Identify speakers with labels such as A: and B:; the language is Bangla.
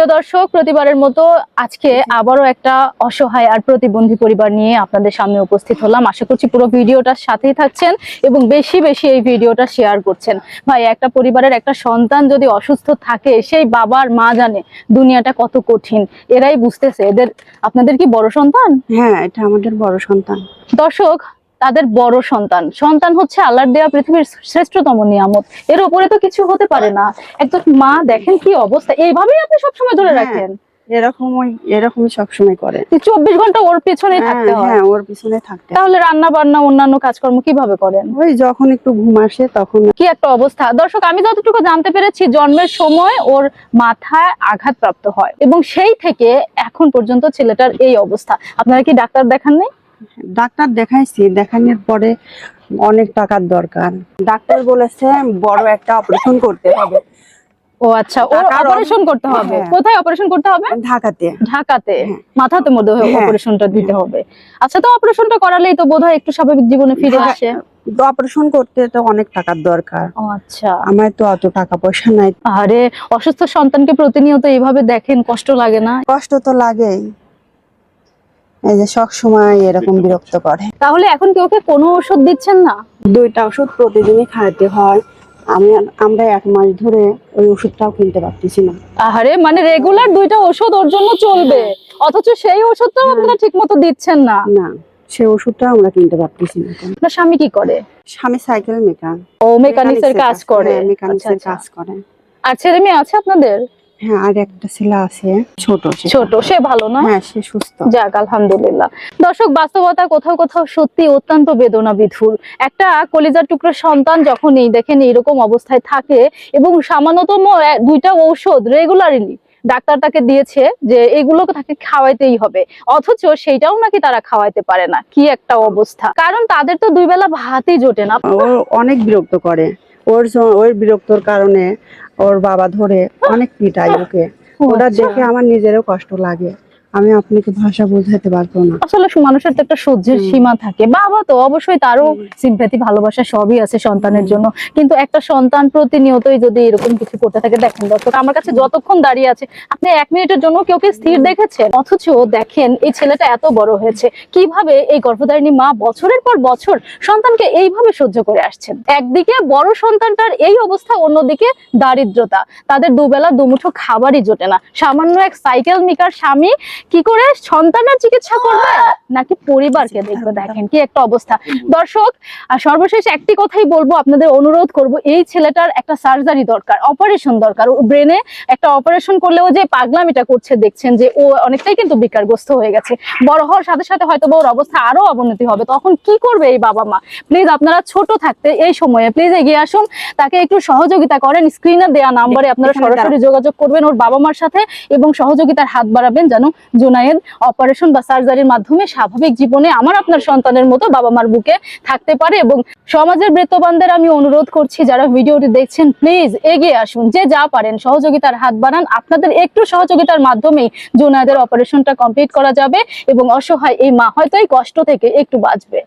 A: প্রিয় দর্শক প্রতিবারের মতো আজকে আবারও একটা অসহায় আর প্রতিবন্ধী পরিবার নিয়ে আপনাদের সামনে উপস্থিত হলাম। আশা করছি পুরো ভিডিওটার সাথেই থাকছেন এবং বেশি বেশি এই ভিডিওটা শেয়ার করছেন। ভাই একটা পরিবারের একটা সন্তান যদি অসুস্থ থাকে সেই বাবার মা জানে দুনিয়াটা কত কঠিন। এরাই বুঝতেছে। এদের আপনাদের কি বড় সন্তান?
B: হ্যাঁ এটা আমাদের বড় সন্তান।
A: দর্শক তাদের বড় সন্তান। সন্তান হচ্ছে আল্লাহর দেওয়া পৃথিবীর শ্রেষ্ঠতম নিয়ামত। এর উপরে তো কিছু হতে পারে না। একজন মা দেখেন কি অবস্থা। এইভাবেই আপনি সবসময় ধরে
B: হ্যাঁ।
A: রাখেন।
B: এরকমই এরকমই সবসময় করে।
A: চব্বিশ ঘণ্টা ওর পেছনে
B: হ্যাঁ,
A: থাকতে হয়।
B: হ্যাঁ ওর পিছনে থাকতে
A: তাহলে রান্না বান্না অন্যান্য কাজকর্ম কীভাবে করেন?
B: ওই যখন একটু ঘুম আসে তখন
A: কি একটা অবস্থা। দর্শক আমি যতটুকু জানতে পেরেছি জন্মের সময় ওর মাথায় আঘাতপ্রাপ্ত হয়। এবং সেই থেকে এখন পর্যন্ত ছেলেটার এই অবস্থা। আপনারা কি ডাক্তার দেখান নাই
B: ডাক্তার দেখাইছি দেখানোর পরে অনেক টাকার দরকার। ডাক্তার বলেছে বড় একটা অপারেশন করতে হবে।
A: ও আচ্ছা
B: টাকার
A: অপারেশন করতে হবে?
B: হ্যাঁ।
A: কোথায় অপারেশন করতে হবে?
B: ঢাকাতে।
A: ঢাকাতে?
B: হ্যাঁ।
A: মাথাতে মধ্যে
B: হ্যাঁ।
A: অপারেশনটা দিতে হবে। আচ্ছা তো অপারেশনটা করালেই তো বোধহয় একটু স্বাভাবিক জীবনে ফিরে
B: হ্যাঁ।
A: আসে।
B: তো অপারেশন করতে তো অনেক টাকার দরকার।
A: ও আচ্ছা।
B: আমার তো অত টাকা পয়সা নাই।
A: আরে অসুস্থ সন্তানকে প্রতিনিয়ত এইভাবে দেখেন কষ্ট লাগে না?
B: কষ্ট তো লাগেই। এই যে সব সময় এরকম বিরক্ত করে।
A: তাহলে এখন কি ওকে কোনো ওষুধ দিচ্ছেন না?
B: দুইটা ওষুধ প্রতিদিনই খাওয়াতে হয়। আমি আমরা এক মাস ধরে ওই ওষুধটাও কিনতে পারতেছি না।
A: আহারে মানে রেগুলার দুইটা ওষুধ ওর জন্য চলবে। অথচ সেই ওষুধটাও আপনারা ঠিক মতো দিচ্ছেন না।
B: না সে ওষুধটা আমরা কিনতে পারতেছি না।
A: স্বামী কি করে?
B: স্বামী সাইকেল মেকার।
A: ও মেকানিক্সের কাজ করে।
B: মেকানিক্সের
A: আচ্ছা,
B: কাজ করে।
A: আর ছেলে মেয়ে আছে আপনাদের?
B: হ্যাঁ আর একটা ছেলে আছে। ছোট
A: ছোট সে ভালো না?
B: হ্যাঁ সে সুস্থ।
A: যাক আলহামদুলিল্লাহ। দর্শক বাস্তবতা কোথাও কোথাও সত্যি অত্যন্ত বেদনা বিধুর একটা কলিজার টুকরো সন্তান যখন এই দেখেন এইরকম অবস্থায় থাকে এবং সামান্যতম দুইটা ঔষধ রেগুলারলি ডাক্তার তাকে দিয়েছে যে এগুলোকে তাকে খাওয়াইতেই হবে। অথচ সেইটাও নাকি তারা খাওয়াইতে পারে না। কি একটা অবস্থা। কারণ তাদের তো দুই বেলা ভাতই জোটে না।
B: অনেক বিরক্ত করে। ওর ওই ওর বিরক্তর কারণে ওর বাবা ধরে অনেক পিটায় ওকে ওটা
A: আচ্ছা।
B: দেখে আমার নিজেরও কষ্ট লাগে আমি আপনাকে ভাষা বোঝাতে পারব না।
A: আসলে মানুষের তো একটা সহ্যের সীমা থাকে। বাবা তো অবশ্যই তারও। সিম্প্যাথি ভালোবাসা সবই আছে সন্তানের জন্য। কিন্তু একটা সন্তান প্রতিনিয়তই যদি এরকম কিছু করতে থাকে দেখেন দর্শক আমার কাছে যতক্ষণ দাঁড়িয়ে আছে আপনি এক মিনিটের জন্য কেউ কি স্থির দেখেছেন? অথচ দেখেন এই ছেলেটা এত বড় হয়েছে। কীভাবে এই গর্ভধারিণী মা বছরের পর বছর সন্তানকে এইভাবে সহ্য করে আসছেন? একদিকে বড় সন্তানটার এই অবস্থা অন্যদিকে দারিদ্রতা। তাদের দুবেলা দুমুঠো খাবারই জোটে না। সামান্য এক সাইকেল মিকার স্বামী কি করে? সন্তানের চিকিৎসা করবে? নাকি পরিবারকে দেখবে? দেখেন কি একটা অবস্থা। দর্শক আর সর্বশেষ একটি কথাই বলব আপনাদের অনুরোধ করব এই ছেলেটার একটা সার্জারি দরকার অপারেশন দরকার। ব্রেনে একটা অপারেশন করলেও যে পাগলামিটা করছে দেখছেন যে ও অনেকটাই কিন্তু বিকারগ্রস্ত হয়ে গেছে। বড় হওয়ার সাথে সাথে হয়তো ওর অবস্থা আরও অবনতি হবে। তখন কি করবে এই বাবা মা? প্লিজ আপনারা ছোট থাকতে এই সময়ে প্লিজ এগিয়ে আসুন। তাকে একটু সহযোগিতা করেন। স্ক্রিনে দেওয়া নাম্বারে আপনারা সরাসরি যোগাযোগ করবেন ওর বাবা মার সাথে এবং সহযোগিতার হাত বাড়াবেন যেন জুনায়েদ অপারেশন বা সার্জারির মাধ্যমে স্বাভাবিক জীবনে আমার আপনার সন্তানের মতো বাবা মার বুকে থাকতে পারে এবং সমাজের বৃত্তবানদের আমি অনুরোধ করছি, যারা ভিডিওটি দেখছেন প্লিজ এগিয়ে আসুন, যে যা পারেন, সহযোগিতার হাত বাড়ান। আপনাদের একটু সহযোগিতার মাধ্যমেই জুনায়েদের অপারেশনটা কমপ্লিট করা যাবে এবং অসহায় এই মা হয়তো এই কষ্ট থেকে একটু বাঁচবে।